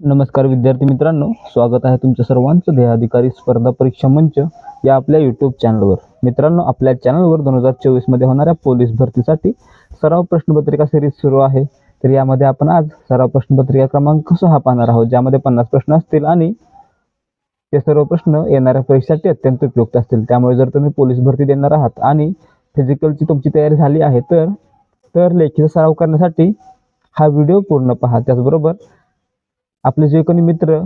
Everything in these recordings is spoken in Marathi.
नमस्कार विद्यार्थी मित्रांनो स्वागत आहे तुमच्या सर्वांचं ध्येयाधिकारी स्पर्धा परीक्षा मंच या आपल्या यूट्यूब चॅनलवर मित्रांनो आपल्या चॅनलवर दोन हजार चोवीसमध्ये होणाऱ्या पोलीस भरतीसाठी सराव प्रश्नपत्रिका सिरीज सुरू आहे. तर यामध्ये आपण आज सराव प्रश्नपत्रिका क्रमांक सहा पाहणार आहोत ज्यामध्ये पन्नास प्रश्न असतील आणि ते सर्व प्रश्न येणाऱ्या परीक्षेसाठी अत्यंत उपयुक्त असतील. त्यामुळे जर तुम्ही पोलीस भरती देणार आहात आणि फिजिकलची तुमची तयारी झाली आहे तर तर लेखीचा सराव करण्यासाठी हा व्हिडिओ पूर्ण पहा. त्याचबरोबर आपले जे कोणी मित्र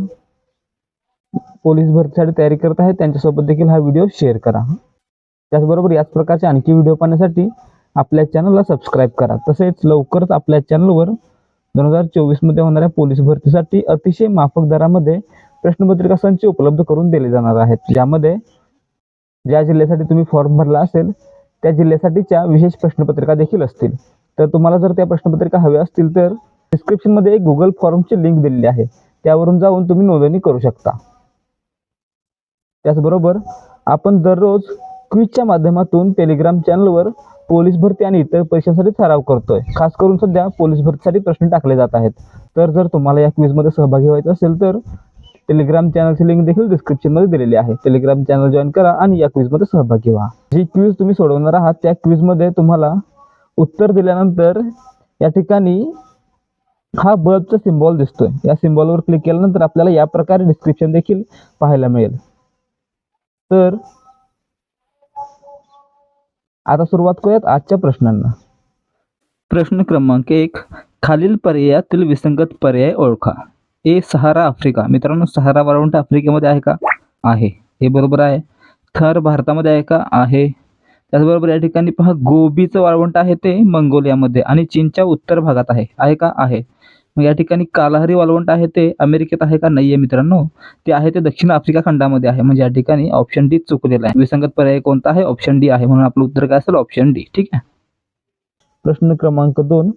पोलीस भरतीसाठी तयारी करत आहेत त्यांच्यासोबत देखील हा व्हिडिओ शेअर करा. त्याचबरोबर याच प्रकारचे आणखी व्हिडिओ पाहण्यासाठी आपल्या चॅनलला सबस्क्राईब करा. तसेच लवकरच आपल्या चॅनलवर दोन हजार चोवीसमध्ये होणाऱ्या पोलीस भरतीसाठी अतिशय माफक दरामध्ये प्रश्नपत्रिका संच उपलब्ध करून दिले जाणार आहेत. ज्यामध्ये ज्या जिल्ह्यासाठी तुम्ही फॉर्म भरला असेल त्या जिल्ह्यासाठीच्या विशेष प्रश्नपत्रिका देखील असतील. तर तुम्हाला जर त्या प्रश्नपत्रिका हव्या असतील तर डिस्क्रिप्शनमध्ये एक गुगल फॉर्मची लिंक दिलेली आहे. त्यावरून जाऊन तुम्ही नोंदणी करू शकता. त्याचबरोबर आपण दररोज क्विजच्या माध्यमातून टेलिग्राम चॅनलवर पोलीस भरती आणि इतर परीक्षांसाठी सराव करतोय. खास करून सध्या पोलीस भरतीसाठी प्रश्न टाकले जात आहेत. तर जर तुम्हाला या क्विजमध्ये सहभागी व्हायचं असेल तर टेलिग्राम चॅनलची लिंक देखील डिस्क्रिप्शनमध्ये दिलेली आहे. टेलिग्राम चॅनल जॉईन करा आणि या क्विजमध्ये सहभागी व्हा. जी क्विज तुम्ही सोडवणार आहात त्या क्विजमध्ये तुम्हाला उत्तर दिल्यानंतर या ठिकाणी हा बल्बचा सिम्बॉल दिसतोय. या सिम्बॉलवर क्लिक केल्यानंतर आपल्याला या प्रकारे डिस्क्रिप्शन देखील पाहायला मिळेल. तर आता सुरुवात करूयात आजच्या प्रश्नांना. प्रश्न क्रमांक एक खालील पर्यायातील विसंगत पर्याय ओळखा. A Sahara Africa. मित्रांनो सहारा वाळवंट आफ्रिकेमध्ये आहे का? आहे. हे बरोबर आहे. थर भारतामध्ये आहे का? आहे. त्याचबरोबर या ठिकाणी पहा गोबीचं वाळवंट आहे ते मंगोलियामध्ये आणि चीनच्या उत्तर भागात आहे. आहे का? आहे. मग या ठिकाणी कालाहारी वाळवंट आहे ते अमेरिकेत आहे का नाही आहे मित्रांनो? ते आहे ते दक्षिण आफ्रिका खंडामध्ये आहे. म्हणजे या ठिकाणी ऑप्शन डी चुकलेला आहे. विसंगत पर्याय कोणता आहे? ऑप्शन डी आहे. म्हणून आपलं उत्तर काय असेल? ऑप्शन डी ठीक आहे? प्रश्न क्रमांक दोन.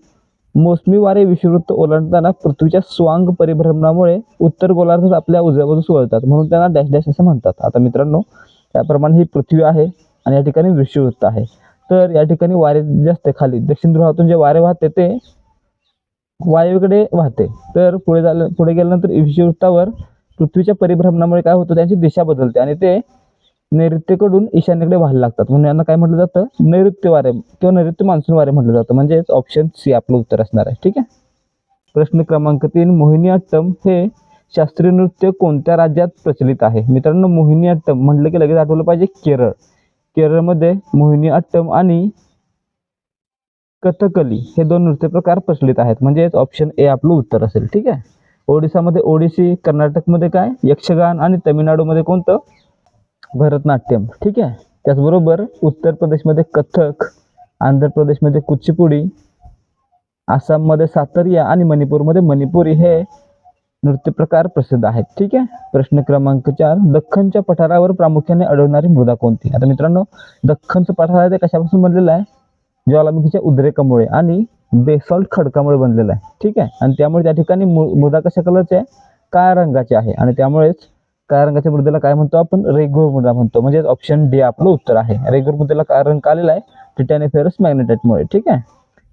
मोसमी वारे विषुवृत्त ओलांडताना पृथ्वीच्या स्वांग परिभ्रमणामुळे उत्तर गोलार्धात आपल्या उजव्या बाजूस वळतात. म्हणून त्यांना डॅश डॅश असं म्हणतात. आता मित्रांनो त्याप्रमाणे ही पृथ्वी आहे आणि या ठिकाणी विषुववृत्त आहे. तर या ठिकाणी वारे जे असते खाली दक्षिण ध्रुवातून जे वारे वाहते ते वायूकडे वाहते. तर पुढे झालं पुढे गेल्यानंतर विषुवृत्तावर पृथ्वीच्या परिभ्रमणामुळे काय होतं? त्यांची दिशा बदलते आणि ते नैऋत्यकडून ईशान्येकडे व्हायला लागतात. म्हणून यांना काय म्हटलं जातं? नैऋत्य वारे किंवा नैऋत्य मान्सून वारे म्हटलं जातं. म्हणजेच ऑप्शन सी आपलं उत्तर असणार आहे. ठीक आहे? प्रश्न क्रमांक तीन मोहिनीअट्टम हे शास्त्रीय नृत्य कोणत्या राज्यात प्रचलित आहे? मित्रांनो मोहिनीअट्टम म्हटलं की लगेच आठवलं पाहिजे केरळ. केरळमध्ये मोहिनीअट्टम आणि कथकली हे दोन नृत्य प्रकार प्रचलित आहेत. म्हणजेच ऑप्शन ए आपलं उत्तर असेल. ठीक आहे? ओडिसामध्ये ओडिसी कर्नाटकमध्ये काय? यक्षगान आणि तमिळनाडूमध्ये कोणतं? भरतनाट्यम. ठीक आहे? त्याचबरोबर उत्तर प्रदेशमध्ये कथक आंध्र प्रदेशमध्ये कुचिपुडी आसाममध्ये सातरिया आणि मणिपूरमध्ये मणिपुरी हे नृत्य प्रकार प्रसिद्ध आहेत. ठीक आहे? प्रश्न क्रमांक चार दख्खनच्या पठारावर प्रामुख्याने आढळणारी मृदा कोणती? आता मित्रांनो दख्खनचं पठार आहे ते कशापासून बनलेलं आहे? ज्वालामुखीच्या उद्रेकामुळे आणि बेसॉल्ट खडकामुळे बनलेला आहे. ठीक आहे? आणि त्यामुळे त्या ठिकाणी मृदा कशा कलरची आहे? काळ्या रंगाची आहे. आणि त्यामुळेच काळ्या रंगाच्या मृदेला काय म्हणतो आपण? रेगूर मृदा म्हणतो. म्हणजे ऑप्शन डी आपलं उत्तर आहे. रेगुलर मृदेला काळा रंग आलेला आहे? टिटॅनिफेरस मॅग्नेटाइटमुळे ठीक आहे?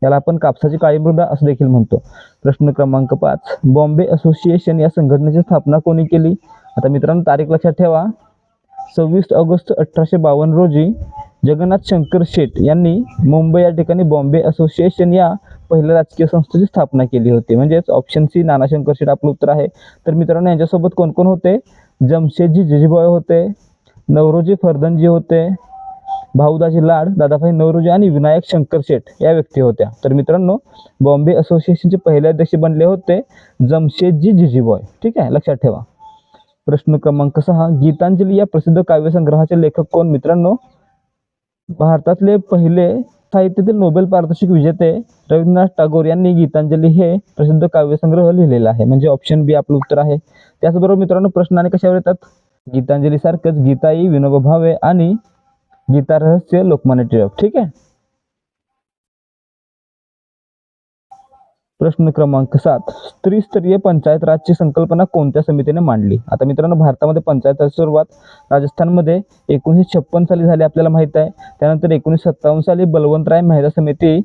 याला आपण कापसाची काळी मृदा असं देखील म्हणतो. प्रश्न क्रमांक पाच. बॉम्बे असोसिएशन या संघटनेची स्थापना कोणी केली? आता मित्रांनो तारीख लक्षात ठेवा. सव्वीस ऑगस्ट अठराशे बावन्न रोजी जगन्नाथ शंकर शेठ यांनी मुंबई या ठिकाणी बॉम्बे असोसिएशन या पहिल्या राजकीय संस्थेची स्थापना केली होती. म्हणजेच ऑप्शन सी नाना शंकर शेठ आपलं उत्तर आहे. तर मित्रांनो यांच्यासोबत कोण कोण होते? जमशेदजी जिजीबॉय होते नवरोजी फर्दनजी होते भाऊदाजी लाड दादाभाई नवरोजी आणि विनायक शंकर शेठ या व्यक्ती होत्या. तर मित्रांनो बॉम्बे असोसिएशनचे पहिले अध्यक्ष बनले होते जमशेदजी जिजीबॉय ठीक आहे लक्षात ठेवा. प्रश्न क्रमांक सहा गीतांजली या प्रसिद्ध काव्यसंग्रहाचे लेखक कोण? मित्रांनो भारतातले पहिले साहित्यातील नोबेल पारितोषिक विजेते रवींद्रनाथ टागोर यांनी गीतांजली हे प्रसिद्ध काव्यसंग्रह लिहिलेला आहे. म्हणजे ऑप्शन बी आपलं उत्तर आहे. त्याचबरोबर मित्रांनो प्रश्न आणि कशावर येतात? गीतांजली सारखंच गीताई विनोबा भावे आणि गीता रहस्य लोकमान्य टिळक. ठीक आहे? प्रश्न क्रमांक सात. त्रिस्तरीय पंचायत राजची संकल्पना कोणत्या समितीने मांडली? आता मित्रांनो भारतामध्ये पंचायत सुरुवात राजस्थानमध्ये एकोणीसशे छप्पन साली झाली आपल्याला माहीत आहे. त्यानंतर एकोणीसशे सत्तावन्न साली बलवंतराय मेहता समिती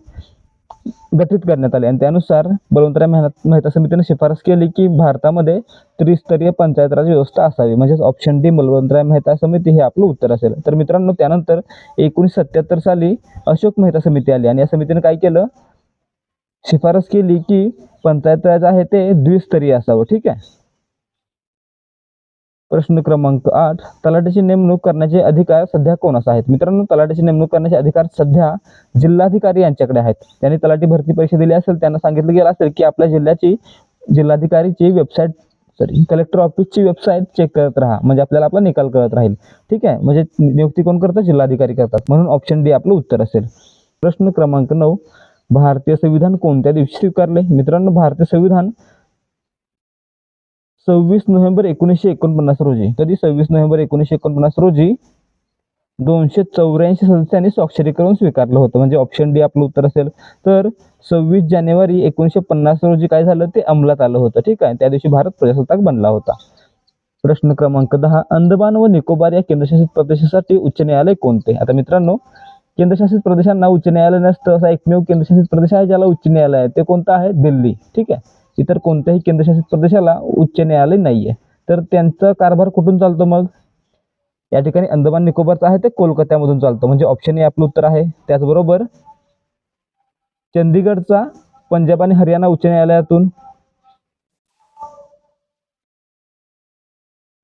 गठीत करण्यात आली आणि त्यानुसार बलवंतराय मेहनत मेहता समितीने शिफारस केली की भारतामध्ये त्रिस्तरीय पंचायत राज व्यवस्था असावी. म्हणजेच ऑप्शन डी बलवंतराय मेहता समिती हे आपलं उत्तर असेल. तर मित्रांनो त्यानंतर एकोणीसशे सत्याहत्तर साली अशोक मेहता समिती आली आणि या समितीने काय केलं? शिफारस केली की पंचायत राज आहे ते द्विस्तरीय असावं ठीक आहे? प्रश्न क्रमांक आठ तलाठ्याची नेमणूक करण्याचे अधिकार सध्या कोणास आहेत? मित्रांनो तलाठ्याची नेमणूक करण्याचे अधिकार सध्या जिल्हाधिकारी यांच्याकडे आहेत. त्यांनी तलाठी भरती परीक्षा दिली असेल त्यांना सांगितलं गेलं असेल की आपल्या जिल्ह्याची जिल्हाधिकारीची वेबसाईट सॉरी कलेक्टर ऑफिसची वेबसाईट चेक करत राहा. म्हणजे आपल्याला आपला निकाल कळत राहील. ठीक आहे? म्हणजे नियुक्ती कोण करतं? जिल्हाधिकारी करतात. म्हणून ऑप्शन डी आपलं उत्तर असेल. प्रश्न क्रमांक नऊ भारतीय संविधान कोणत्या दिवशी स्वीकारले? मित्रांनो भारतीय संविधान सव्वीस नोव्हेंबर एकोणीसशे एकोणपन्नास रोजी. कधी सव्वीस नोव्हेंबर एकोणीसशे एकोणपन्नास रोजी दोनशे चौऱ्याऐंशी सदस्यांनी स्वाक्षरी करून स्वीकारलं होतं. म्हणजे ऑप्शन डी आपलं उत्तर असेल. तर सव्वीस जानेवारी एकोणीसशे पन्नास रोजी काय झालं? ते अंमलात आलं होतं. ठीक आहे. त्या दिवशी भारत प्रजासत्ताक बनला होता. प्रश्न क्रमांक दहा. अंदमान व निकोबार या केंद्रशासित प्रदेशासाठी उच्च न्यायालय कोणते? आता मित्रांनो केंद्रशासित प्रदेशांना उच्च न्यायालय नसतं असा एकमेव केंद्रशासित प्रदेश आहे ज्याला उच्च न्यायालय आहे. ते कोणतं आहे? दिल्ली. ठीक आहे? इतर कोणत्याही केंद्रशासित प्रदेशाला उच्च न्यायालय नाहीये. तर त्यांचा कारभार कुठून चालतो मग? या ठिकाणी अंदमान निकोबारचा आहे ते कोलकात्यामधून चालतो. म्हणजे ऑप्शन हे आपलं उत्तर आहे. त्याचबरोबर चंदीगडचा पंजाब आणि हरियाणा उच्च न्यायालयातून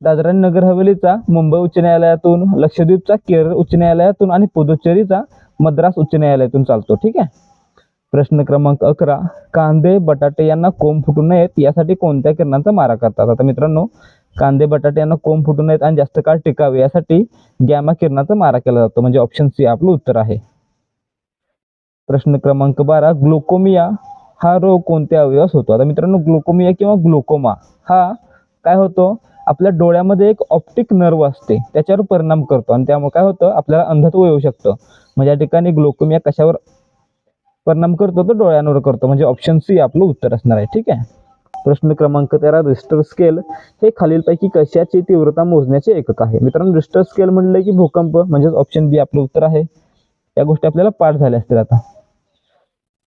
दादरा नगर हवेलीचा मुंबई उच्च न्यायालयातून लक्षद्वीपचा केरळ उच्च न्यायालयातून आणि पुदुच्चेरीचा मद्रास उच्च न्यायालयातून चालतो. ठीक आहे? प्रश्न क्रमांक अकरा कांदे बटाटे यांना कोंब फुटू नयेत यासाठी कोणत्या किरणांचा मारा करतात? आता मित्रांनो कांदे बटाटे यांना कोंब फुटू नयेत आणि जास्त काळ टिकावे यासाठी गॅमा किरणाचा मारा केला जातो. म्हणजे ऑप्शन सी आपलं उत्तर आहे. प्रश्न क्रमांक बारा ग्लुकोमिया हा रोग कोणत्या अवयवास होतो? आता मित्रांनो ग्लुकोमिया किंवा ग्लुकोमा हा काय होतो? आपल्या डोळ्यामध्ये एक ऑप्टिक नर्व असते त्याच्यावर परिणाम करतो. आणि त्यामुळे काय होतं आपल्याला अंधत्व येऊ शकतं. म्हणजे या ठिकाणी ग्लोकोमिया कशावर परिणाम करतो तो डोळ्यांवर करतो. म्हणजे ऑप्शन सी आपलं उत्तर असणार आहे ठीक आहे? प्रश्न क्रमांक तेरा रिस्टर स्केल. हे खालीलपैकी कशाची तीव्रता मोजण्याचे एकक आहे? मित्रांनो रिस्टर स्केल म्हणलं की भूकंप म्हणजेच ऑप्शन बी आपलं उत्तर आहे. या गोष्टी आपल्याला पाठ झाल्या असतील आता.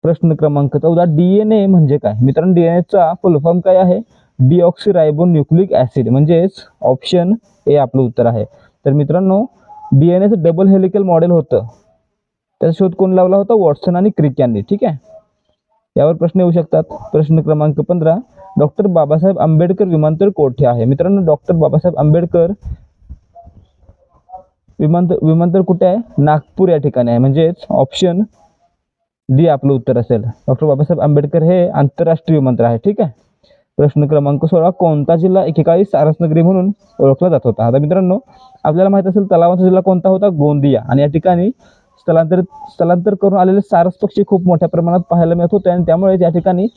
प्रश्न क्रमांक चौदा डीएनए म्हणजे काय? मित्रांनो डीएनएचा फुलफॉर्म काय आहे? डिऑक्सिरायबो न्यूक्लिक ऍसिड म्हणजेच ऑप्शन ए आपलं उत्तर आहे. तर मित्रांनो डी एन एचं डबल हेलिकल मॉडेल होतं. त्याचा शोध कोण लावला होता? वॉटसन आणि क्रिक यांनी ठीक आहे? यावर प्रश्न येऊ शकतात. प्रश्न क्रमांक पंधरा डॉक्टर बाबासाहेब आंबेडकर विमानतळ कोठे आहे? मित्रांनो डॉक्टर बाबासाहेब आंबेडकर विमानतळ विमानतळ कुठे आहे? नागपूर या ठिकाणी आहे. म्हणजेच ऑप्शन डी आपलं उत्तर असेल. डॉक्टर बाबासाहेब आंबेडकर हे आंतरराष्ट्रीय विमानतळ आहे ठीक आहे? प्रश्न क्रमांक सोळा कोणता जिल्हा एकेकाळी सारसनगरी म्हणून ओळखला जात होता? आता मित्रांनो आपल्याला माहीत असेल तलावाचा जिल्हा कोणता होता? गोंदिया. आणि या ठिकाणी स्थलांतरित स्थलांतर करून आलेले सारस पक्षी खूप मोठ्या प्रमाणात पाहायला मिळत होते आणि त्यामुळे या ठिकाणी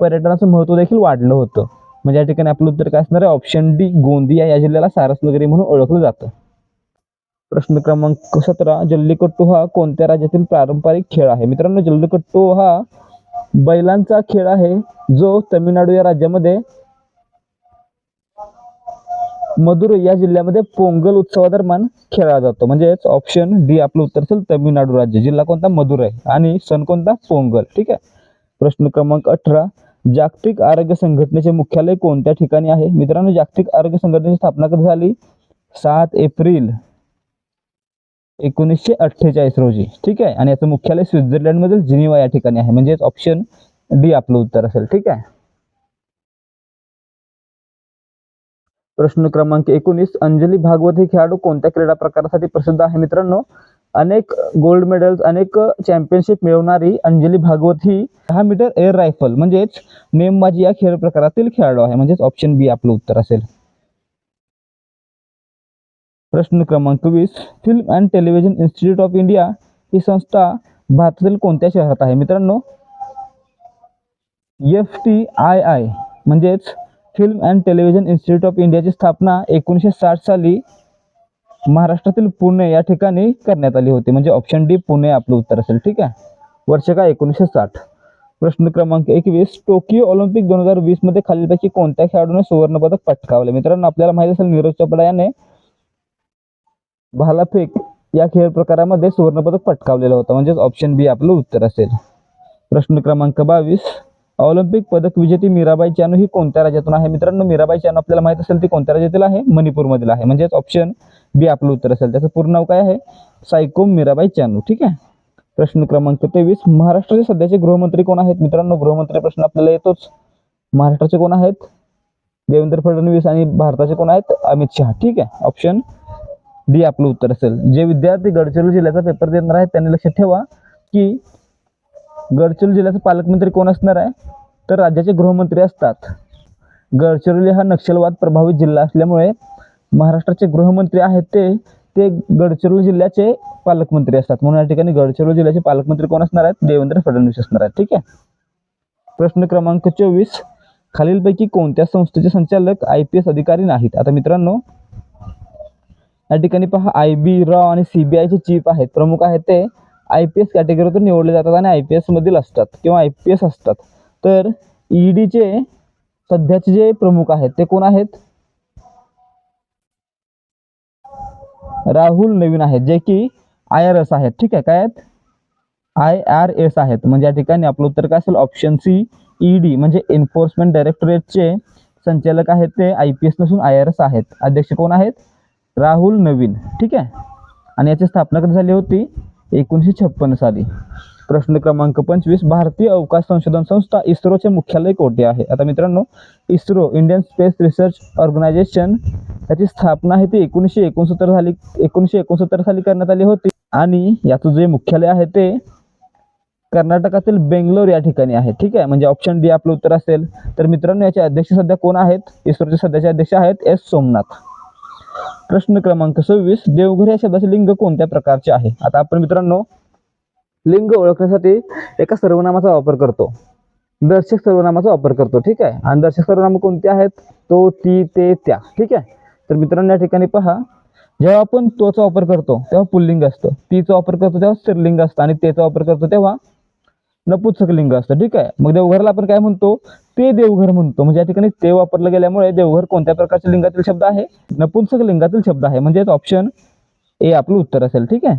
पर्यटनाचं महत्त्व देखील वाढलं होतं. म्हणजे या ठिकाणी आपलं उत्तर काय असणार आहे? ऑप्शन डी गोंदिया या जिल्ह्याला सारसनगरी म्हणून ओळखलं जातं. प्रश्न क्रमांक सतरा जल्लीकट्टू हा कोणत्या राज्यातील पारंपरिक खेळ आहे? मित्रांनो जल्लीकट्टू हा बैलांचा खेळ आहे जो तमिळनाडू या राज्यामध्ये मदुरई या जिल्ह्यामध्ये पोंगल उत्सवादरम्यान खेळला जातो. म्हणजेच ऑप्शन डी आपलं उत्तर असेल तमिळनाडू राज्य. जिल्हा कोणता? मदुरई आणि सण कोणता? पोंगल. ठीक आहे? प्रश्न क्रमांक अठरा. जागतिक आरोग्य संघटनेचे मुख्यालय कोणत्या ठिकाणी आहे? मित्रांनो जागतिक आरोग्य संघटनेची स्थापना कधी झाली? सात एप्रिल. एकोणीसशे अठ्ठेचाळीस रोजी ठीक आहे? आणि याचं मुख्यालय स्वित्झर्लंडमधील जिनिवा या ठिकाणी आहे. म्हणजेच ऑप्शन डी आपलं उत्तर असेल ठीक आहे? प्रश्न क्रमांक एकोणीस अंजली भागवत हे खेळाडू कोणत्या क्रीडा प्रकारासाठी प्रसिद्ध आहे? मित्रांनो अनेक गोल्ड मेडल्स अनेक चॅम्पियनशिप मिळवणारी अंजली भागवत ही दहा मीटर एअर रायफल म्हणजेच नेमबाजी या खेळ प्रकारातील खेळाडू आहे. म्हणजेच ऑप्शन बी आपलं उत्तर असेल. प्रश्न क्रमांक वीस. Film and television institute of India ही संस्था भारतातील कोणत्या शहरात आहे? मित्रांनो एफ टी आय आय म्हणजेच film and television institute of इंडियाची स्थापना एकोणीसशे साठ साली महाराष्ट्रातील पुणे या ठिकाणी करण्यात आली होती. म्हणजे ऑप्शन डी पुणे आपलं उत्तर असेल. ठीक आहे? वर्ष काय? एकोणीसशे साठ. प्रश्न क्रमांक एकवीस. टोकियो ऑलिम्पिक दोन हजार वीसमध्ये खालीलपैकी कोणत्या खेळाडूने सुवर्णपदक पटकावले? मित्रांनो आपल्याला माहिती असेल नीरज चोपडा याने भालाफेक या खेळ प्रकारामध्ये सुवर्णपदक पटकावलेलं होतं. म्हणजेच ऑप्शन बी आपलं उत्तर असेल. प्रश्न क्रमांक बावीस. ऑलिम्पिक पदक विजेती मीराबाई चानू ही कोणत्या राज्यातून आहे? मित्रांनो मीराबाई चानू आपल्याला माहीत असेल ती कोणत्या राज्यातील आहे? मणिपूरमधील आहे. म्हणजेच ऑप्शन बी आपलं उत्तर असेल. त्याचं पूर्ण नाव काय आहे? सायकोम मीराबाई चानू. ठीक आहे? प्रश्न क्रमांक तेवीस. महाराष्ट्राचे सध्याचे गृहमंत्री कोण आहेत? मित्रांनो गृहमंत्री प्रश्न आपल्याला येतोच. महाराष्ट्राचे कोण आहेत? देवेंद्र फडणवीस आणि भारताचे कोण आहेत? अमित शहा. ठीक आहे? ऑप्शन डी आपलं उत्तर असेल. जे विद्यार्थी गडचिरोली जिल्ह्याचा पेपर देणार आहेत त्यांनी लक्षात ठेवा की गडचिरोली जिल्ह्याचे पालकमंत्री कोण असणार आहे? तर राज्याचे गृहमंत्री असतात. गडचिरोली हा नक्षलवाद प्रभावित जिल्हा असल्यामुळे महाराष्ट्राचे गृहमंत्री आहेत ते ते गडचिरोली जिल्ह्याचे पालकमंत्री असतात. म्हणून या ठिकाणी गडचिरोली जिल्ह्याचे पालकमंत्री कोण असणार आहेत? देवेंद्र फडणवीस असणार आहेत. ठीक आहे? प्रश्न क्रमांक चोवीस. खालीलपैकी कोणत्या संस्थेचे संचालक आय पी एस अधिकारी नाहीत? आता मित्रांनो या ठिकाणी पहा आय बी रॉ आणि सी बी आयचे चीफ आहेत. प्रमुख आहेत ते आय पी एस कॅटेगरीतून निवडले जातात आणि आय पी एसमधील असतात किंवा आय पी एस असतात. तर ई डीचे सध्याचे जे प्रमुख आहेत ते कोण आहेत? राहुल नवीन आहेत जे की आय आर एस आहेत. ठीक आहे काय आहेत? आय आर एस आहेत. म्हणजे या ठिकाणी आपलं उत्तर काय असेल? ऑप्शन सी ई डी म्हणजे एन्फोर्समेंट डायरेक्टोरेटचे संचालक आहेत ते आय पी एस नसून आय आर एस आहेत. अध्यक्ष कोण आहेत? राहुल नवीन ठीक आहे? आणि याची स्थापना कधी झाली होती? एकोणीसशे छप्पन्न साली. प्रश्न क्रमांक पंचवीस भारतीय अवकाश संशोधन संस्था इस्रोचे मुख्यालय कोठे आहे? आता मित्रांनो ISRO Indian space research organisation याची स्थापना आहे ती एकोणीसशे एकोणसत्तर साली एकोणीसशे एकोणसत्तर साली करण्यात आली होती. आणि याचं जे मुख्यालय आहे ते कर्नाटकातील बेंगलोर या ठिकाणी आहे ठीक आहे? म्हणजे ऑप्शन डी आपलं उत्तर असेल. तर मित्रांनो याचे अध्यक्ष सध्या कोण आहेत? इस्रोचे सध्याचे अध्यक्ष आहेत एस सोमनाथ. प्रश्न क्रमांक सव्वीस देवघर या शब्दाचे लिंग कोणत्या प्रकारचे आहे? आता आपण मित्रांनो लिंग ओळखण्यासाठी एका सर्वनामाचा वापर करतो. दर्शक सर्वनामाचा वापर करतो ठीक आहे? आणि दर्शक सर्वनाम कोणते आहेत? तो ती ते त्या ठीक आहे? तर मित्रांनो या ठिकाणी पहा. जेव्हा आपण तोचा वापर करतो तेव्हा पुल्लिंग असतं. तीचा वापर करतो तेव्हा स्त्रीलिंग असतं आणि तेचा वापर करतो तेव्हा नपुंसक लिंग असतं ठीक आहे? मग देवघरला आपण काय म्हणतो? ते देवघर म्हणतो. म्हणजे या ठिकाणी ते वापरलं गेल्यामुळे देवघर कोणत्या प्रकारच्या लिंगातील शब्द आहे? नपुंसक लिंगातील शब्द आहे. म्हणजेच ऑप्शन ए आपलं उत्तर असेल ठीक आहे?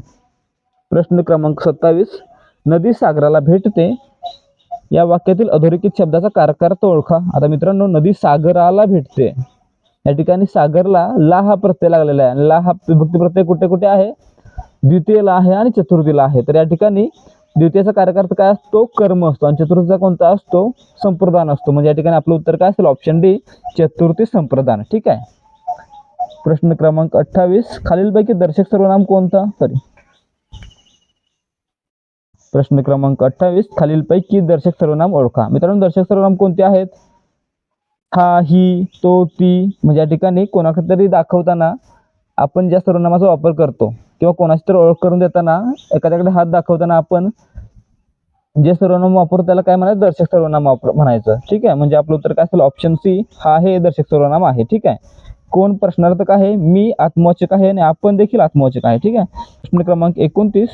प्रश्न क्रमांक सत्तावीस. नदी सागराला भेटते. या वाक्यातील अधोरेखित शब्दाचा कारकार्थ ओळखा. आता मित्रांनो नदी सागराला भेटते. या ठिकाणी सागरला ला हा प्रत्यय लागलेला आहे. आणि ला हा विभक्ती प्रत्यय कुठे कुठे आहे? द्वितीयला आहे आणि चतुर्थीला आहे. तर या ठिकाणी द्वितीयचा कारकार्थ काय असतो? कर्म असतो. आणि चतुर्थीचा कोणता असतो? संप्रदान असतो. म्हणजे या ठिकाणी आपलं उत्तर काय असेल? ऑप्शन डी चतुर्थी संप्रदान. ठीक आहे? प्रश्न क्रमांक अठ्ठावीस. खालीलपैकी दर्शक सर्वनाम कोणता? सॉरी प्रश्न क्रमांक अठ्ठावीस. खालीलपैकी दर्शक सर्वनाम ओळखा. मित्रांनो दर्शक सर्वनाम कोणते आहेत? हा ही तो ती. म्हणजे या ठिकाणी कोणाकडे तरी दाखवताना आपण ज्या सर्वनामाचा वापर करतो किंवा कोणाची तर ओळख करून देताना एखाद्याकडे हात दाखवताना आपण जे सर्वनाम वापरतो त्याला काय म्हणायचं? दर्शक सर्वनाम वापर म्हणायचं. ठीक आहे? म्हणजे आपलं उत्तर काय असेल? ऑप्शन सी हा हे दर्शक सर्वनाम आहे. ठीक आहे? कोण प्रश्नार्थक आहे? मी आत्मवाचक आहे आणि आपण देखील आत्मवाचक आहे. ठीक आहे? प्रश्न क्रमांक एकोणतीस.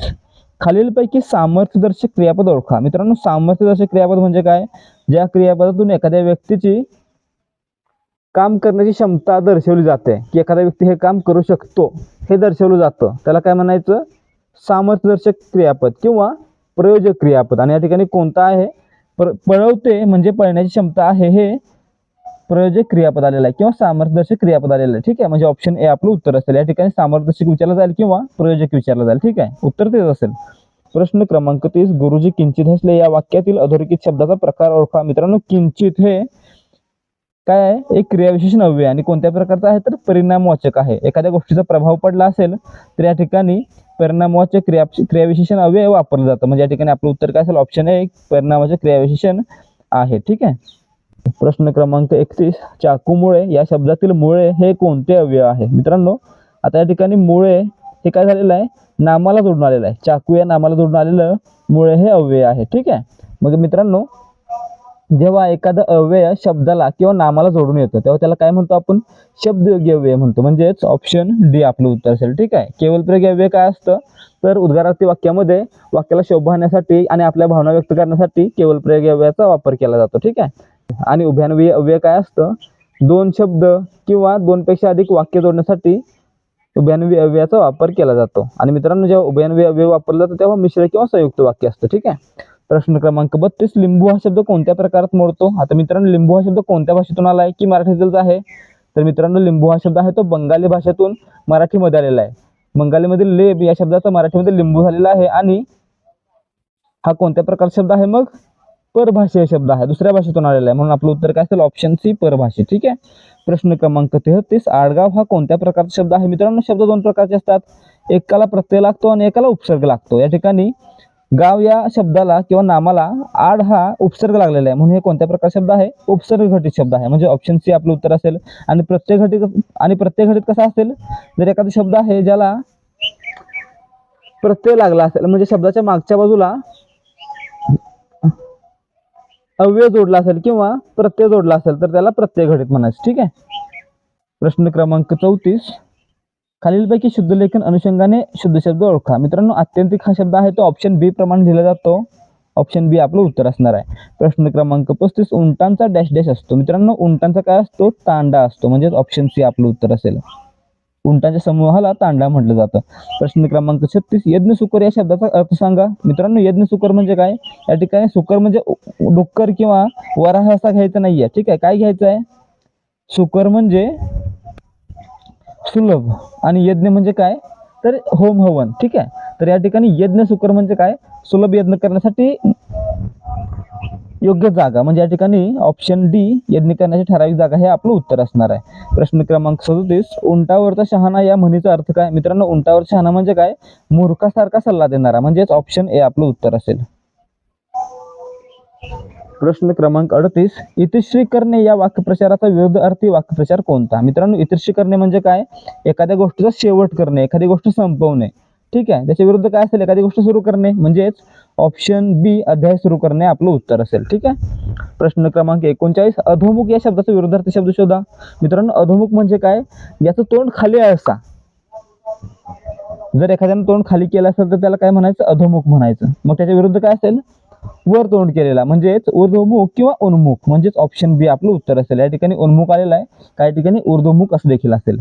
खालीलपैकी सामर्थ्यदर्शक क्रियापद ओळखा. मित्रांनो सामर्थ्यदर्शक क्रियापद म्हणजे काय? ज्या क्रियापदातून एखाद्या व्यक्तीची काम करण्याची क्षमता दर्शवली जाते. की एखादा व्यक्ती हे काम करू शकतो हे दर्शवलं जातं. त्याला काय म्हणायचं? सामर्थ्यदर्शक क्रियापद किंवा प्रयोजक क्रियापद. आणि या ठिकाणी कोणता आहे? पर पळवते म्हणजे पळण्याची क्षमता आहे हे प्रयोजक क्रियापद आलेलं आहे किंवा सामर्थ्यदर्शक क्रियापद आलेलं आहे. ठीक आहे? म्हणजे ऑप्शन ए आपलं उत्तर असेल. या ठिकाणी सामर्थ्यदर्शक विचारलं जाईल किंवा प्रयोजक विचारलं जाईल. ठीक आहे? उत्तर तेच असेल. प्रश्न क्रमांक तीस. गुरुजी किंचित हसले. या वाक्यातील अधोरेखित शब्दाचा प्रकार ओळखा. मित्रांनो किंचित हे काय आहे? एक क्रियाविशेषण अव्यय आणि कोणत्या प्रकारचा आहे तर परिणामवाचक आहे. एखाद्या गोष्टीचा प्रभाव पडला असेल तर या ठिकाणी परिणामवाचक क्रिया क्रियाविशेषण अव्यय वापरलं जातं. म्हणजे या ठिकाणी आपलं उत्तर काय असेल? ऑप्शन आहे परिणामाचे क्रियाविशेषण आहे. ठीक आहे? प्रश्न क्रमांक एकतीस चाकूमुळे या शब्दातील मुळे हे कोणते अव्यय आहे? मित्रांनो आता या ठिकाणी मुळे हे काय झालेलं आहे? नामाला जोडून आलेलं आहे. चाकू या नामाला जोडून आलेलं मुळे हे अव्यय आहे. ठीक आहे? मग मित्रांनो जेव्हा एखादं अव्यय शब्दाला किंवा नामाला जोडून येतं तेव्हा त्याला काय म्हणतो आपण? शब्दयोगी अव्यय म्हणतो. म्हणजेच ऑप्शन डी आपलं उत्तर असेल. ठीक आहे? केवल प्रयोगी अव्यय काय असतं? तर उद्गारार्थी वाक्यामध्ये वाक्याला शोभण्यासाठी आणि आपल्या भावना व्यक्त करण्यासाठी केवल प्रयोगी अव्ययाचा वापर केला जातो. ठीक आहे? आणि उभयान्वयी अव्यय काय असतं? दोन शब्द किंवा दोनपेक्षा अधिक वाक्य जोडण्यासाठी उभयान्वयी अव्ययाचा वापर केला जातो. आणि मित्रांनो जेव्हा उभयान्वयी अव्यय वापरला जातो तेव्हा मिश्र किंवा संयुक्त वाक्य असतं. ठीक आहे? प्रश्न क्रमांक बत्तीस लिंबू हा शब्द कोणत्या प्रकारात मोडतो? आता मित्रांनो लिंबू हा शब्द कोणत्या भाषेतून आला आहे की मराठीतीलच आहे? तर मित्रांनो लिंबू हा शब्द आहे तो बंगाली भाषेतून मराठीमध्ये आलेला आहे. बंगालीमधील लेब या शब्दाचा मराठीमध्ये लिंबू झालेला आहे आणि हा कोणत्या प्रकारचा शब्द आहे मग? परभाषीय शब्द आहे. दुसऱ्या भाषेतून आलेला आहे. म्हणून आपलं उत्तर काय असेल? ऑप्शन सी परभाषी. ठीक आहे? प्रश्न क्रमांक तेहतीस आडगाव हा कोणत्या प्रकारचा शब्द आहे? मित्रांनो शब्द दोन प्रकारचे असतात. एकाला प्रत्यय लागतो आणि एकाला उपसर्ग लागतो. या ठिकाणी गाव या शब्दाला किंवा नामाला आड हा उपसर्ग लागलेला आहे. म्हणून हे कोणत्या प्रकार शब्द आहे? उपसर्ग घटित शब्द आहे. म्हणजे ऑप्शन सी आपलं उत्तर असेल आणि प्रत्यय घटित आणि प्रत्यय घटित कसा असेल? जर एखादा शब्द आहे ज्याला प्रत्यय लागला असेल म्हणजे शब्दाच्या मागच्या बाजूला अव्यय जोडला असेल किंवा प्रत्यय जोडला असेल तर त्याला प्रत्यय घटित म्हणायचं. ठीक आहे? प्रश्न क्रमांक चौतीस. खालीलपैकी शुद्ध लेखन अनुषंगाने शुद्ध शब्द ओळखा. मित्रांनो आत्यंतिक हा शब्द आहे तो ऑप्शन बी प्रमाणे लिहिला जातो. ऑप्शन बी आपलं उत्तर असणार आहे. प्रश्न क्रमांक पस्तीस उंटांचा डॅश डॅश असतो. मित्रांनो उंटांचा काय असतो? तांडा असतो. म्हणजेच ऑप्शन सी आपलं उत्तर असेल. उंटांच्या समूहाला तांडा म्हटलं जातं. प्रश्न क्रमांक छत्तीस यज्ञ सुकर या शब्दाचा अर्थ सांगा. मित्रांनो यज्ञ सुकर म्हणजे काय? या ठिकाणी सुकर म्हणजे डुक्कर किंवा वराह असा घ्यायचा नाहीये. ठीक आहे काय घ्यायचं आहे सुकर म्हणजे सुलभ आणि यज्ञ म्हणजे काय? तर होम हवन ठीक आहे? तर या ठिकाणी यज्ञ सुकर म्हणजे काय? सुलभ यज्ञ करण्यासाठी योग्य जागा. म्हणजे या ठिकाणी ऑप्शन डी यज्ञ करण्याची ठराविक जागा हे आपलं उत्तर असणार आहे. प्रश्न क्रमांक सदतीस उंटावरचा शहाणा या म्हणीचा अर्थ काय? मित्रांनो उंटावर शहाणा म्हणजे काय? मूर्खासारखा सल्ला देणारा. म्हणजेच ऑप्शन ए आपलं उत्तर असेल. प्रश्न क्रमांक अडतीस. इतिश्री करणे या वाक्यप्रचाराचा विरुद्ध अर्थी वाक्यप्रचार कोणता? मित्रांनो इतिश्री करणे म्हणजे काय? एखाद्या गोष्टीचा शेवट करणे एखादी गोष्ट संपवणे. ठीक आहे? त्याच्या विरुद्ध काय असेल? एखादी गोष्ट सुरू करणे. म्हणजेच ऑप्शन बी अध्याय सुरू करणे आपलं उत्तर असेल. ठीक आहे? प्रश्न क्रमांक एकोणचाळीस. अधोमुख या शब्दाचा विरुद्धार्थी शब्द शोधा. मित्रांनो अधोमुख म्हणजे काय? याचं तोंड खाली आहे असा. जर एखाद्यानं तोंड खाली केलं असेल तर त्याला काय म्हणायचं? अधोमुख म्हणायचं. मग त्याच्या विरुद्ध काय असेल? वर तोंड केलेला. म्हणजेच ऊर्ध्वमुख किंवा उन्मुख. म्हणजेच ऑप्शन बी आपलं उत्तर असेल. या ठिकाणी उन्मुख आलेला आहे. काही ठिकाणी ऊर्ध्वमुख असं देखील असेल.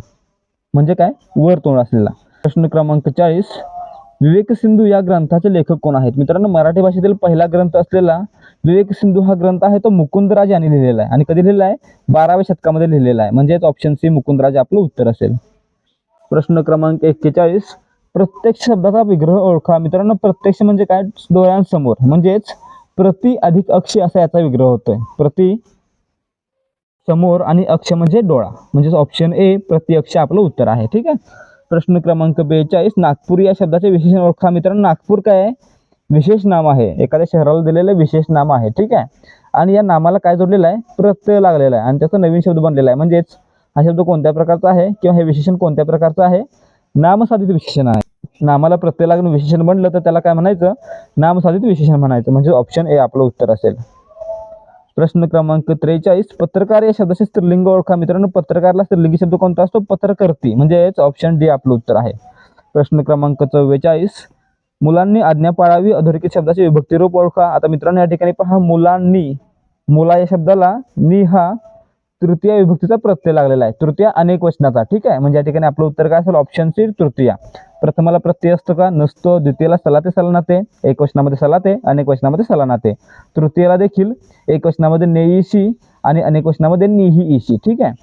म्हणजे काय? वर तोंड असलेला. प्रश्न क्रमांक चाळीस. विवेक सिंधू या ग्रंथाचे लेखक कोण आहेत? मित्रांनो मराठी भाषेतील पहिला ग्रंथ असलेला विवेक सिंधू हा ग्रंथ आहे तो मुकुंदराज यांनी लिहिलेला आहे. आणि कधी लिहिलेला आहे? बाराव्या शतकामध्ये लिहिलेला आहे. म्हणजेच ऑप्शन सी मुकुंदराज आपलं उत्तर असेल. प्रश्न क्रमांक एक्केचाळीस. प्रत्यक्ष शब्दाचा विग्रह ओळखा. मित्रांनो प्रत्यक्ष म्हणजे काय? डोळ्यांसमोर. म्हणजेच प्रति अधिक अक्ष असा याचा विग्रह होतोय. प्रति समोर आणि अक्ष म्हणजे डोळा. म्हणजेच ऑप्शन ए प्रति अक्ष आपलं उत्तर आहे. ठीक आहे? प्रश्न क्रमांक बेचाळीस नागपूर या शब्दाचे विशेषण ओळखा. मित्रांनो नागपूर काय आहे? विशेष नाम आहे. एखाद्या शहराला दिलेलं विशेष नाम आहे. ठीक आहे? आणि या नामाला काय जोडलेलं आहे? प्रत्यय लागलेला आहे. आणि त्याचा नवीन शब्द बनलेला आहे. म्हणजेच हा शब्द कोणत्या प्रकारचा आहे? किंवा हे विशेषण कोणत्या प्रकारचं आहे? नामसाधित विशेषण आहे. नामाला प्रत्यय लागून विशेषण म्हणलं तर त्याला काय म्हणायचं? नामसाधित विशेषण म्हणायचं. म्हणजे ऑप्शन ए आपलं उत्तर असेल. प्रश्न क्रमांक त्रेचाळीस पत्रकार या शब्दाचे स्त्रीलिंग ओळखा. मित्रांनो पत्रकारला स्त्रीलिंगी शब्द कोणता असतो? पत्रकर्ती. म्हणजेच ऑप्शन डी आपलं उत्तर आहे. प्रश्न क्रमांक चव्वेचाळीस मुलांनी आज्ञा पाळावी अधोरेखित शब्दाची विभक्ती रूप ओळखा. आता मित्रांनो या ठिकाणी पहा मुलांनी मुला या शब्दाला नि हा तृतीय विभक्तीचा प्रत्यय लागलेला आहे. तृतीय अनेक वचनाचा ठीक आहे? म्हणजे या ठिकाणी आपलं उत्तर काय असेल? Option C Tritiya. प्रथमाला प्रत्यय असतो का? नसतो. द्वितीयला सलाते सलानाते. एक वचनामध्ये सलाते अनेक वचनामध्ये सलानाते. तृतीयला देखील एक वचनामध्ये नेईशी आणि अनेक वचनामध्ये निही इशी ठीक आहे?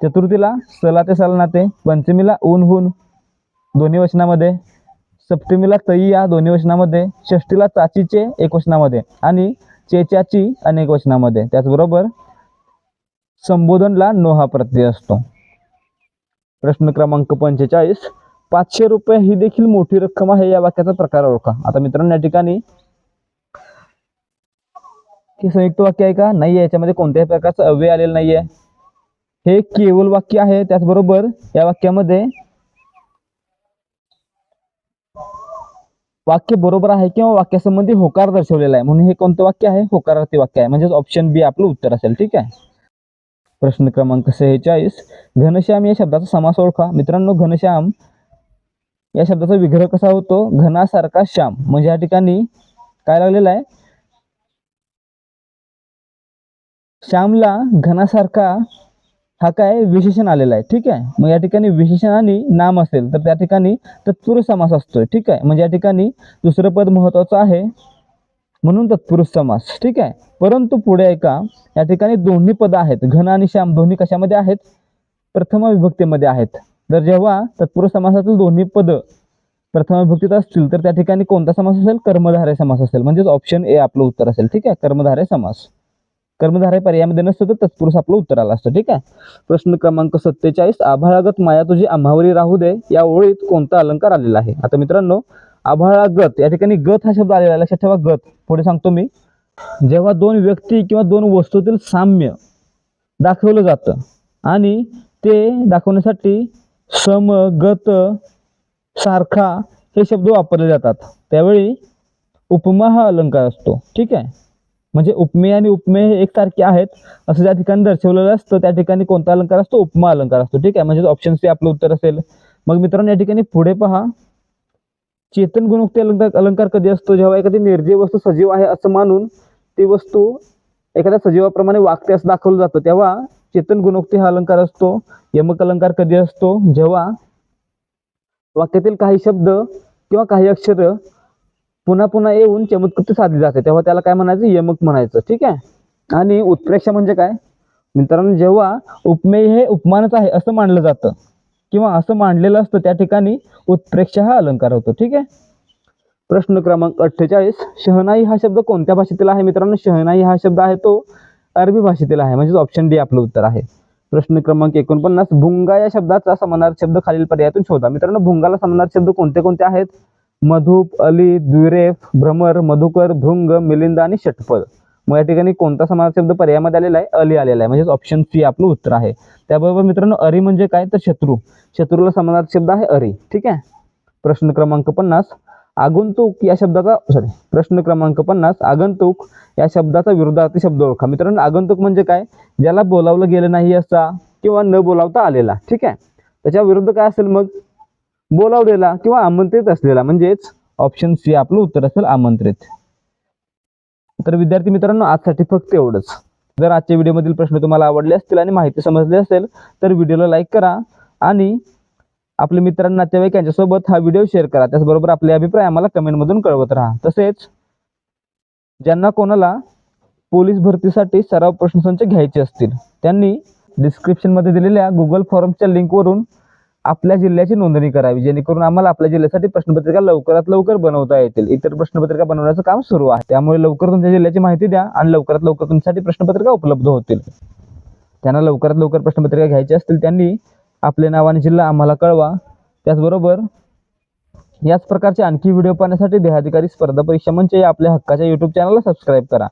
चतुर्थीला सलाते सलनाते. पंचमीला ऊन हून दोन्ही वचनामध्ये. सप्तमीला तई या दोन्ही वचनामध्ये. षष्टीला चाचीचे एक वचनामध्ये. आणि चेच्याची अनेक वचनामध्ये. त्याचबरोबर संबोधनला नो हा प्रत्यय असतो. प्रश्न क्रमांक पंचेचाळीस पाचशे रुपये ही देखील मोठी रक्कम आहे या वाक्याचा प्रकार ओळखा. आता मित्रांनो या ठिकाणी हे संयुक्त वाक्य आहे का? नाही याच्यामध्ये कोणत्याही प्रकारचं अव्यय आलेलं नाहीये. हे केवळ वाक्य आहे त्याचबरोबर या वाक्यामध्ये वाक्य बरोबर आहे किंवा वाक्यासंबंधी होकार दर्शवलेला आहे. म्हणून हे कोणतं वाक्य आहे? होकारार्थी वाक्य आहे. म्हणजेच ऑप्शन बी आपलं उत्तर असेल ठीक आहे? प्रश्न क्रमांक सेहेचाळीस. घनश्याम या शब्दाचा समास ओळखा. मित्रांनो घनश्याम या शब्दाचा विग्रह कसा होतो? घनासारखा श्याम. म्हणजे या ठिकाणी काय लागलेला आहे? श्यामला घनासारखा हा काय? विशेषण आलेला आहे. ठीक आहे? मग या ठिकाणी विशेषण आणि नाम असेल तर त्या ठिकाणी तत्पुरुष समास असतोय. ठीक आहे? म्हणजे या ठिकाणी दुसरं पद महत्वाचं आहे. म्हणून तत्पुरुष समास ठीक आहे? परंतु पुढे ऐका या ठिकाणी दोन्ही पदं आहेत. घन आणि श्याम दोन्ही कशामध्ये आहेत? प्रथम विभक्तीमध्ये आहेत. तर जेव्हा तत्पुरुष समासातील दोन्ही पदं प्रथम विभक्तीत असतील तर त्या ठिकाणी कोणता समास असेल? कर्मधारय समास असेल. म्हणजेच ऑप्शन ए आपलं उत्तर असेल ठीक आहे? कर्मधारय समास. कर्मधारय पर्यायामध्ये नसतं तर तत्पुरुष आपलं उत्तर आलं असतं ठीक आहे? प्रश्न क्रमांक सत्तेचाळीस आभाळागत माया तुझी आम्हावरी राहू दे. या ओळीत कोणता अलंकार आलेला आहे? आता मित्रांनो आभाळागत या ठिकाणी गत हा शब्द आलेला आहे. लक्षात ठेवा गत. पुढे सांगतो मी. जेव्हा दोन व्यक्ती किंवा दोन वस्तूतील साम्य दाखवलं जातं आणि ते दाखवण्यासाठी सम गत सारखा हे शब्द वापरले जातात. त्यावेळी उपमा हा अलंकार असतो. ठीक आहे? म्हणजे उपमेय आणि उपमेय हे एकसारखे आहेत. असं ज्या ठिकाणी दर्शवलेलं असतं त्या ठिकाणी कोणता अलंकार असतो? उपमा अलंकार असतो. ठीक आहे? म्हणजे ऑप्शन सी आपलं उत्तर असेल. मग मित्रांनो या ठिकाणी पुढे पहा. चेतन गुणोक्ती अलंकार अलंकार कधी असतो? जेव्हा एखादी निर्जीव वस्तू सजीव आहे असं मानून ती वस्तू एखाद्या सजीवाप्रमाणे वागते असं दाखवलं जातं. तेव्हा चेतन गुणोक्ती हा अलंकार असतो. यमक अलंकार कधी असतो? जेव्हा वाक्यातील काही शब्द किंवा काही अक्षर पुन्हा पुन्हा येऊन चमत्कृती साधली जाते. तेव्हा त्याला काय म्हणायचं? यमक म्हणायचं. ठीक आहे? आणि उत्प्रेक्षा म्हणजे काय? मित्रांनो जेव्हा उपमेय हे उपमानच आहे असं मानलं जातं. किंवा असं मांडलेलं असतं त्या ठिकाणी उत्प्रेक्षा हा अलंकार होतो. ठीक आहे? प्रश्न क्रमांक अठ्ठेचाळीस. शहनाई हा शब्द कोणत्या भाषेतील आहे मित्रांनो? शहनाई हा शब्द आहे तो अरबी भाषेतील आहे. म्हणजेच ऑप्शन डी आपलं उत्तर आहे. प्रश्न क्रमांक एकोणपन्नास. भुंगा या शब्दाचा समानार्थ शब्द खालील पर्यायातून शोधा. मित्रांनो भुंगाला समानार्थ शब्द कोणते कोणते आहेत? मधुप अली द्विरेफ भ्रमर मधुकर भृंग मिलिंद आणि षटपद मग या ठिकाणी कोणता समानार्थ शब्द पर्यायामध्ये आलेला आहे? अली आलेला आहे. म्हणजेच ऑप्शन सी आपलं उत्तर आहे. त्याबरोबर मित्रांनो अरी म्हणजे काय? तर शत्रू. शत्रूला समानार्थ शब्द आहे अरी. ठीक आहे? प्रश्न क्रमांक पन्नास. आगंतुक या शब्दाचा सॉरी प्रश्न क्रमांक पन्नास. आगंतुक या शब्दाचा विरुद्धार्थी शब्द ओळखा. मित्रांनो आगंतुक म्हणजे काय? ज्याला बोलावलं गेलं नाही असा किंवा न बोलावता आलेला. ठीक आहे? त्याच्या विरुद्ध काय असेल मग? बोलावलेला किंवा आमंत्रित असलेला. म्हणजेच ऑप्शन सी आपलं उत्तर असेल आमंत्रित. तर विद्यार्थी मित्रांनो आजसाठी फक्त एवढंच. जर आजच्या व्हिडिओमधील प्रश्न तुम्हाला आवडले असतील आणि माहिती समजली असेल तर व्हिडिओला लाईक करा आणि आपल्या मित्रांना नातेवाईक यांच्यासोबत हा व्हिडिओ शेअर करा. त्याचबरोबर आपले अभिप्राय आम्हाला कमेंटमधून कळवत राहा. तसेच ज्यांना कोणाला पोलीस भरतीसाठी सराव प्रश्नसंच घ्यायचे असतील त्यांनी डिस्क्रिप्शनमध्ये दिलेल्या गुगल फॉर्मच्या लिंकवरून आपल्या जिल्ह्याची नोंदणी करावी जेणेकरून आम्हाला आपल्या जिल्ह्यासाठी प्रश्नपत्रिका लवकरात लवकर बनवता येतील. इतर प्रश्नपत्रिका बनवण्याचं काम सुरू आहे. त्यामुळे लवकर तुमच्या जिल्ह्याची माहिती द्या आणि लवकरात लवकर तुमच्यासाठी प्रश्नपत्रिका उपलब्ध होतील. त्यांना लवकरात लवकर प्रश्नपत्रिका घ्यायची असतील त्यांनी आपले नाव आणि जिल्हा आम्हाला कळवा. त्याचबरोबर याच प्रकारचे आणखी व्हिडिओ पाहण्यासाठी देहाधिकारी स्पर्धा परीक्षा मंच या आपल्या हक्काच्या यूट्यूब चॅनलला सबस्क्राईब करा.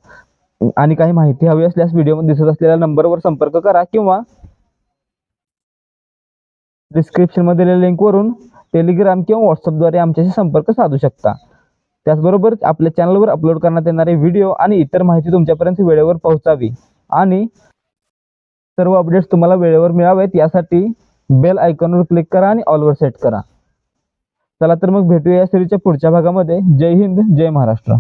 आणि काही माहिती हवी असल्यास व्हिडिओमध्ये दिसत असलेल्या नंबरवर संपर्क करा किंवा डिस्क्रिप्शनमध्ये लिंक लिंकवरून टेलिग्राम किंवा व्हॉट्सअपद्वारे आमच्याशी संपर्क साधू शकता. त्याचबरोबर आपल्या चॅनलवर अपलोड करण्यात येणारे व्हिडिओ आणि इतर माहिती तुमच्यापर्यंत वेळेवर पोहोचावी. आणि सर्व अपडेट्स तुम्हाला वेळेवर मिळावेत यासाठी बेल आयकॉनवर क्लिक करा आणि ऑलवर सेट करा. चला तर मग भेटूया या सिरीजच्या पुढच्या भागामध्ये. जय हिंद जय महाराष्ट्र.